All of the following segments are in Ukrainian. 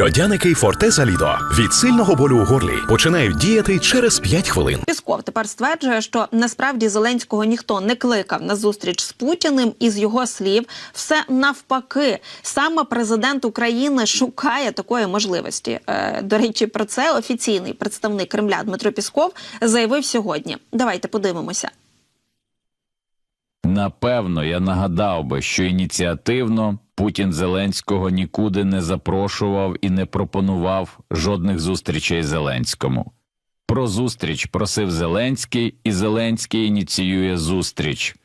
Льодяники Фортеза Лідо від сильного болю у горлі починають діяти через 5 хвилин. Пісков тепер стверджує, що насправді Зеленського ніхто не кликав на зустріч з Путіним. І з його слів, все навпаки. Саме президент України шукає такої можливості. Е, До речі, про це офіційний представник Кремля Дмитро Пісков заявив сьогодні. Давайте подивимося. Напевно, я нагадав би, що ініціативно Путін Зеленського нікуди не запрошував і не пропонував жодних зустрічей Зеленському. Про зустріч просив Зеленський, і Зеленський ініціює зустріч.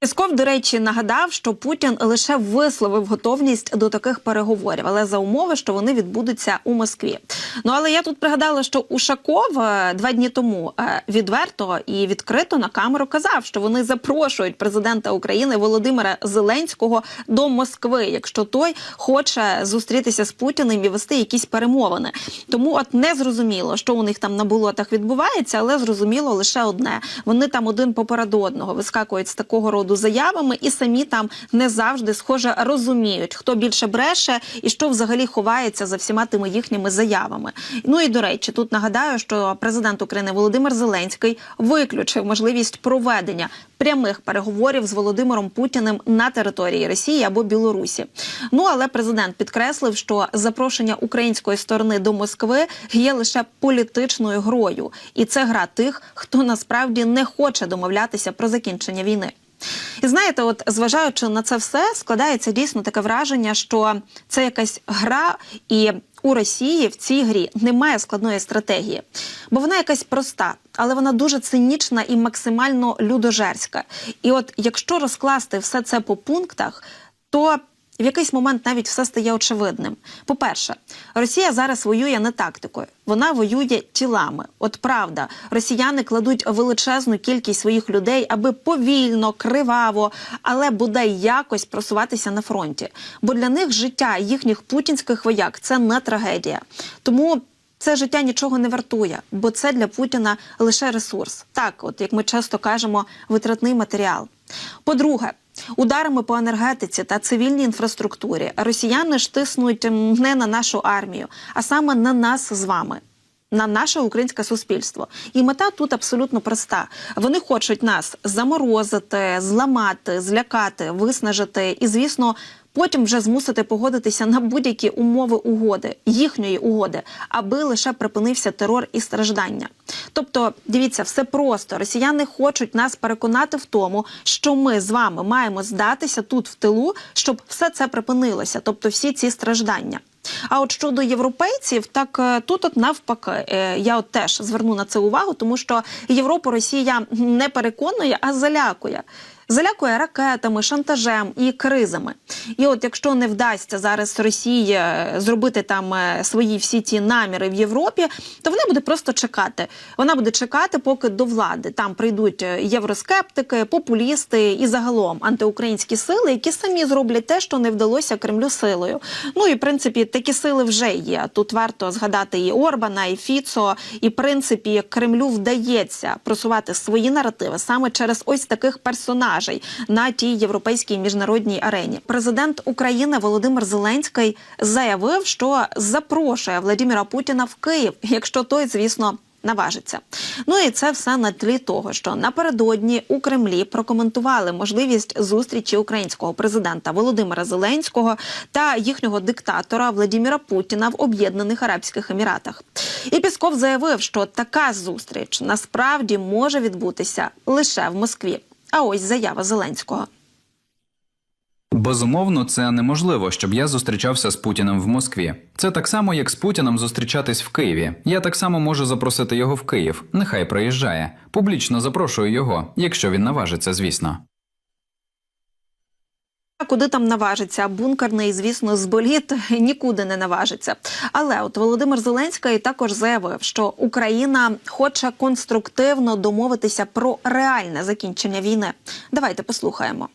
Пісков, до речі, нагадав, що Путін лише висловив готовність до таких переговорів, але за умови, що вони відбудуться у Москві. Ну але я тут пригадала, що Ушаков два дні тому е, відверто і відкрито на камеру казав, що вони запрошують президента України Володимира Зеленського до Москви, якщо той хоче зустрітися з Путіним і вести якісь перемовини. Тому от не зрозуміло, що у них там на болотах відбувається, але зрозуміло лише одне: вони там один попереду одного вискакують з такого роду заявами, і самі там не завжди схоже розуміють, хто більше бреше і що взагалі ховається за всіма тими їхніми заявами. Ну і до речі, тут нагадаю, що президент України Володимир Зеленський виключив можливість проведення прямих переговорів з Володимиром Путіним на території Росії або Білорусі. Ну але президент підкреслив, що запрошення української сторони до Москви є лише політичною грою, і це гра тих, хто насправді не хоче домовлятися про закінчення війни. І знаєте, от зважаючи на це все, складається дійсно таке враження, що це якась гра, і у Росії в цій грі немає складної стратегії, бо вона якась проста, але вона дуже цинічна і максимально людожерська. І от якщо розкласти все це по пунктах, то в якийсь момент навіть все стає очевидним. По-перше, Росія зараз воює не тактикою, вона воює тілами. От правда, росіяни кладуть величезну кількість своїх людей, аби повільно, криваво, але бодай якось просуватися на фронті. Бо для них життя їхніх путінських вояк це не трагедія. Тому. Це життя нічого не вартує, бо це для Путіна лише ресурс. Так, от як ми часто кажемо, витратний матеріал. По-друге, ударами по енергетиці та цивільній інфраструктурі росіяни ж тиснуть не на нашу армію, а саме на нас з вами. На наше українське суспільство, і мета тут абсолютно проста. Вони хочуть нас заморозити, зламати, злякати, виснажити і, звісно, потім вже змусити погодитися на будь-які умови угоди, їхньої угоди, аби лише припинився терор і страждання. Тобто, дивіться, все просто. Росіяни хочуть нас переконати в тому, що ми з вами маємо здатися тут в тилу, щоб все це припинилося, тобто всі ці страждання. А от щодо європейців, так е, тут от навпаки, е, я от теж зверну на це увагу, тому що Європу Росія не переконує, а залякує. Залякує ракетами, шантажем і кризами. І от якщо не вдасться зараз Росії е, зробити там е, свої всі ті наміри в Європі, то вона буде просто чекати. Вона буде чекати, поки до влади там прийдуть е, євроскептики, популісти і загалом антиукраїнські сили, які самі зроблять те, що не вдалося Кремлю силою. Ну і в принципі такі сили вже є. Тут варто згадати і Орбана, і Фіцо. І в принципі Кремлю вдається просувати свої наративи саме через ось таких персонажей на тій європейській міжнародній арені. Президент України Володимир Зеленський заявив, що запрошує Владимира Путіна в Київ, якщо той, звісно. Наважиться. Ну і це все на тлі того, що напередодні у Кремлі прокоментували можливість зустрічі українського президента Володимира Зеленського та їхнього диктатора Владимира Путіна в Об'єднаних Арабських Еміратах. І Пісков заявив, що така зустріч насправді може відбутися лише в Москві. А ось заява Зеленського. Безумовно, це неможливо, щоб я зустрічався з Путіним в Москві. Це так само, як з Путіним зустрічатись в Києві. Я так само можу запросити його в Київ. Нехай приїжджає. Публічно запрошую його, якщо він наважиться, звісно. Куди там наважиться бункерний, звісно, зболіт нікуди не наважиться. Але от Володимир Зеленський також заявив, що Україна хоче конструктивно домовитися про реальне закінчення війни. Давайте послухаємо.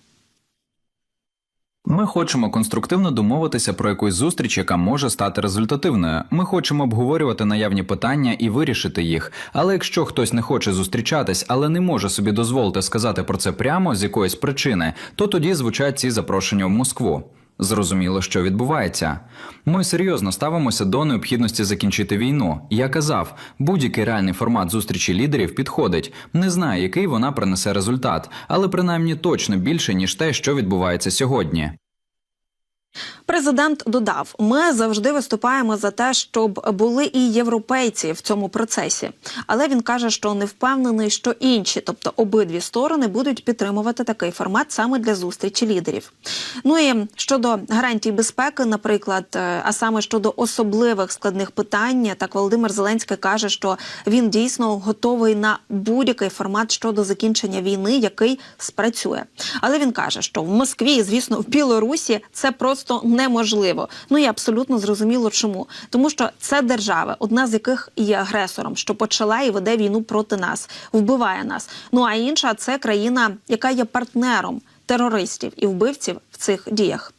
Ми хочемо конструктивно домовитися про якусь зустріч, яка може стати результативною. Ми хочемо обговорювати наявні питання і вирішити їх. Але якщо хтось не хоче зустрічатись, але не може собі дозволити сказати про це прямо з якоїсь причини, то тоді звучать ці запрошення в Москву. Зрозуміло, що відбувається. Ми серйозно ставимося до необхідності закінчити війну. Я казав, будь-який реальний формат зустрічі лідерів підходить. Не знаю, який вона принесе результат, але принаймні точно більше ніж те, що відбувається сьогодні. Президент додав: ми завжди виступаємо за те, щоб були і європейці в цьому процесі. Але він каже, що не впевнений, що інші, тобто обидві сторони, будуть підтримувати такий формат саме для зустрічі лідерів. Ну і щодо гарантій безпеки, наприклад, е, а саме щодо особливих складних питань, так Володимир Зеленський каже, що він дійсно готовий на будь-який формат щодо закінчення війни, який спрацює. Але він каже, що в Москві, звісно, в Білорусі це просто неможливо. Ну і абсолютно зрозуміло, чому тому, що це держава, одна з яких є агресором, що почала і веде війну проти нас, вбиває нас. Ну а інша це країна, яка є партнером терористів і вбивців в цих діях.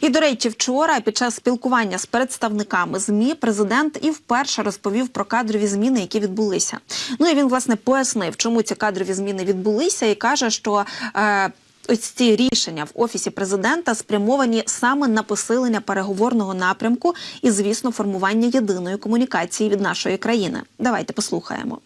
І до речі, вчора під час спілкування з представниками змі президент і вперше розповів про кадрові зміни, які відбулися. Ну і він власне пояснив, чому ці кадрові зміни відбулися, і каже, що. Е, Ось ці рішення в офісі президента спрямовані саме на посилення переговорного напрямку і, звісно, формування єдиної комунікації від нашої країни. Давайте послухаємо.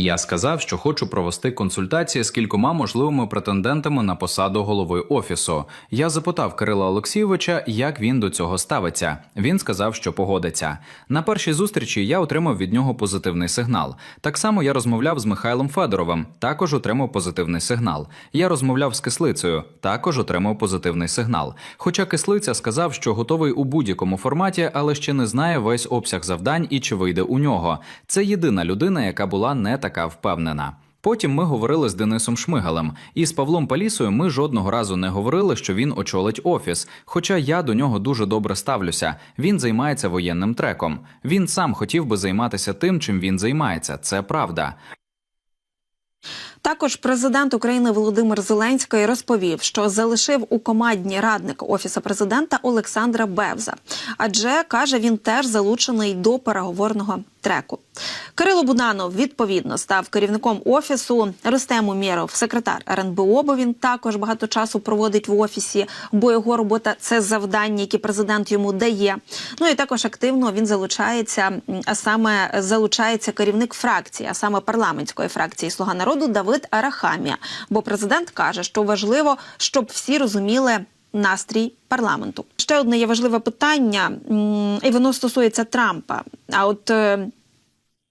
Я сказав, що хочу провести консультації з кількома можливими претендентами на посаду голови офісу. Я запитав Кирила Олексійовича, як він до цього ставиться. Він сказав, що погодиться. На першій зустрічі я отримав від нього позитивний сигнал. Так само я розмовляв з Михайлом Федоровим, також отримав позитивний сигнал. Я розмовляв з кислицею, також отримав позитивний сигнал. Хоча кислиця сказав, що готовий у будь-якому форматі, але ще не знає весь обсяг завдань і чи вийде у нього. Це єдина людина, яка була не така впевнена. Потім ми говорили з Денисом Шмигалем, і з Павлом Палісою ми жодного разу не говорили, що він очолить офіс. Хоча я до нього дуже добре ставлюся. Він займається воєнним треком. Він сам хотів би займатися тим, чим він займається. Це правда. Також президент України Володимир Зеленський розповів, що залишив у командні радника офісу президента Олександра Бевза, адже каже, він теж залучений до переговорного треку. Кирило Буданов відповідно став керівником офісу. Рустем Умєров – секретар РНБО, бо він також багато часу проводить в офісі, бо його робота це завдання, які президент йому дає. Ну і також активно він залучається, а саме залучається керівник фракції, а саме парламентської фракції Слуга народу Давид Арахамія. Бо президент каже, що важливо, щоб всі розуміли. Настрій парламенту ще одне є важливе питання, і воно стосується Трампа. А от е,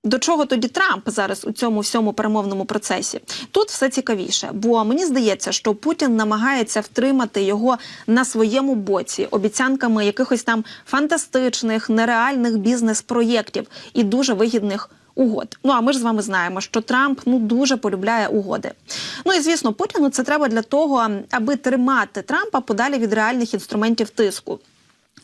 до чого тоді Трамп зараз у цьому всьому перемовному процесі? Тут все цікавіше, бо мені здається, що Путін намагається втримати його на своєму боці обіцянками якихось там фантастичних, нереальних бізнес-проєктів і дуже вигідних. Угод. Ну а ми ж з вами знаємо, що Трамп ну дуже полюбляє угоди. Ну і звісно, Путіну це треба для того, аби тримати Трампа подалі від реальних інструментів тиску.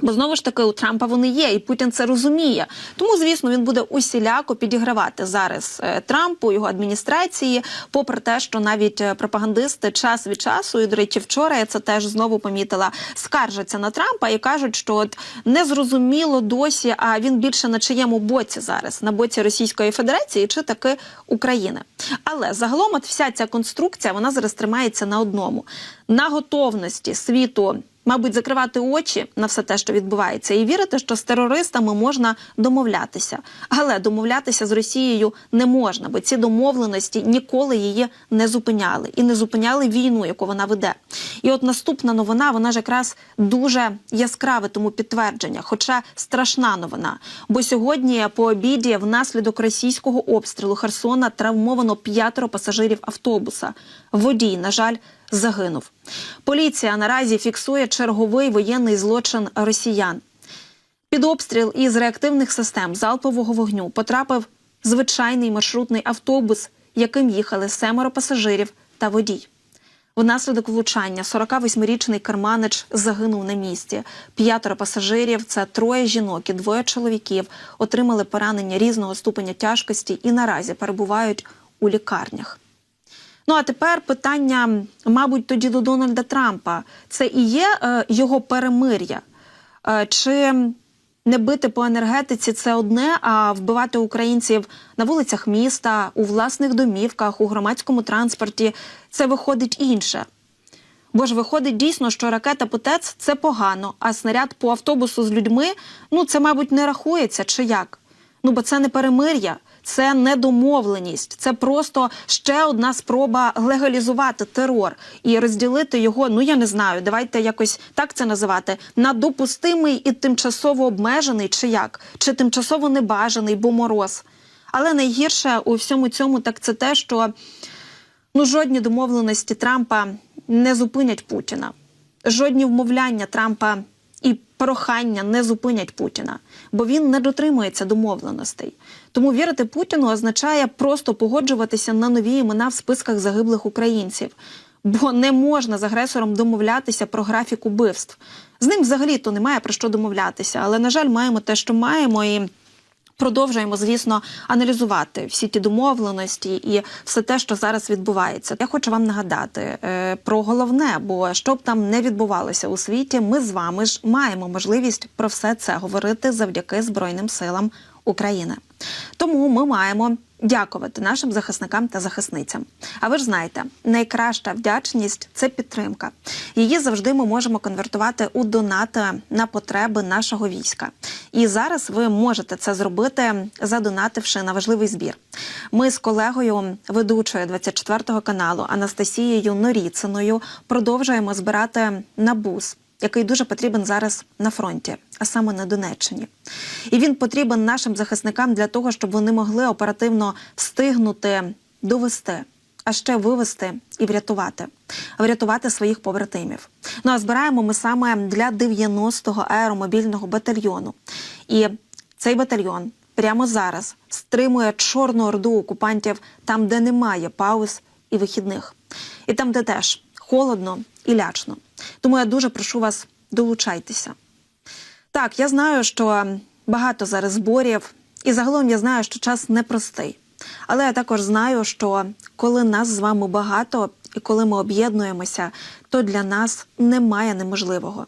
Бо знову ж таки у Трампа вони є, і Путін це розуміє. Тому, звісно, він буде усіляко підігравати зараз е, Трампу, його адміністрації, попри те, що навіть е, пропагандисти час від часу, і до речі, вчора я це теж знову помітила, скаржаться на Трампа і кажуть, що от незрозуміло досі, а він більше на чиєму боці зараз на боці Російської Федерації чи таки України. Але загалом, от вся ця конструкція вона зараз тримається на одному на готовності світу мабуть, закривати очі на все те, що відбувається, і вірити, що з терористами можна домовлятися. Але домовлятися з Росією не можна, бо ці домовленості ніколи її не зупиняли і не зупиняли війну, яку вона веде. І от наступна новина, вона ж якраз дуже яскраве тому підтвердження, хоча страшна новина. Бо сьогодні по обіді внаслідок російського обстрілу Херсона травмовано п'ятеро пасажирів автобуса. Водій, на жаль, загинув. Поліція наразі фіксує черговий воєнний злочин росіян. Під обстріл із реактивних систем залпового вогню потрапив звичайний маршрутний автобус, яким їхали семеро пасажирів та водій. Внаслідок влучання 48-річний керманич загинув на місці. П'ятеро пасажирів це троє жінок і двоє чоловіків отримали поранення різного ступеня тяжкості і наразі перебувають у лікарнях. Ну а тепер питання, мабуть, тоді до Дональда Трампа. Це і є е, його перемир'я? Е, чи не бити по енергетиці це одне, а вбивати українців на вулицях міста, у власних домівках, у громадському транспорті це виходить інше. Бо ж виходить дійсно, що ракета по ТЕЦ – це погано, а снаряд по автобусу з людьми ну це, мабуть, не рахується чи як? Ну бо це не перемир'я, це не домовленість, це просто ще одна спроба легалізувати терор і розділити його. Ну я не знаю, давайте якось так це називати на допустимий і тимчасово обмежений, чи як, чи тимчасово небажаний, бо мороз. Але найгірше у всьому цьому так це те, що ну жодні домовленості Трампа не зупинять Путіна. Жодні вмовляння Трампа прохання не зупинять Путіна, бо він не дотримується домовленостей. Тому вірити Путіну означає просто погоджуватися на нові імена в списках загиблих українців. Бо не можна з агресором домовлятися про графік убивств. З ним взагалі то немає про що домовлятися, але на жаль, маємо те, що маємо, і Продовжуємо, звісно, аналізувати всі ті домовленості і все те, що зараз відбувається. Я хочу вам нагадати е, про головне, бо що б там не відбувалося у світі, ми з вами ж маємо можливість про все це говорити завдяки Збройним силам України. Тому ми маємо дякувати нашим захисникам та захисницям. А ви ж знаєте, найкраща вдячність це підтримка. Її завжди ми можемо конвертувати у донати на потреби нашого війська. І зараз ви можете це зробити, задонативши на важливий збір. Ми з колегою, ведучою 24 го каналу Анастасією Норіциною, продовжуємо збирати на бус який дуже потрібен зараз на фронті, а саме на Донеччині. І він потрібен нашим захисникам для того, щоб вони могли оперативно встигнути довести, а ще вивести і врятувати, врятувати своїх побратимів. Ну а збираємо ми саме для 90-го аеромобільного батальйону. І цей батальйон прямо зараз стримує чорну орду окупантів там, де немає пауз і вихідних, і там, де теж холодно і лячно. Тому я дуже прошу вас долучайтеся. Так, я знаю, що багато зараз зборів, і загалом я знаю, що час непростий. Але я також знаю, що коли нас з вами багато і коли ми об'єднуємося, то для нас немає неможливого.